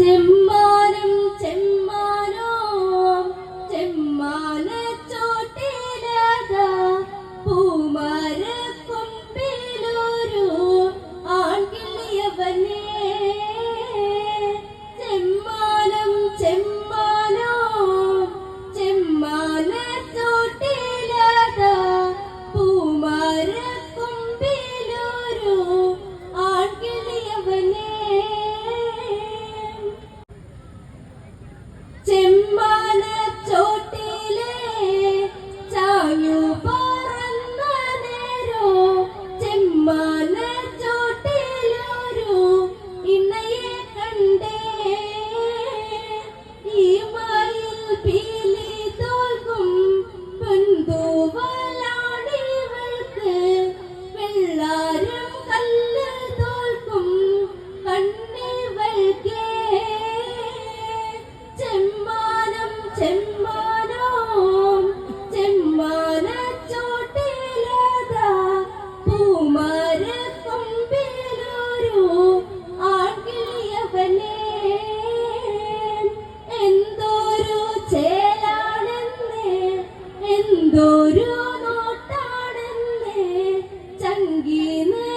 ചെമ്മാനും ചെമ്മാനോ ചെമ്മാനച്ചോട്ടിലതാ പൂ കളിന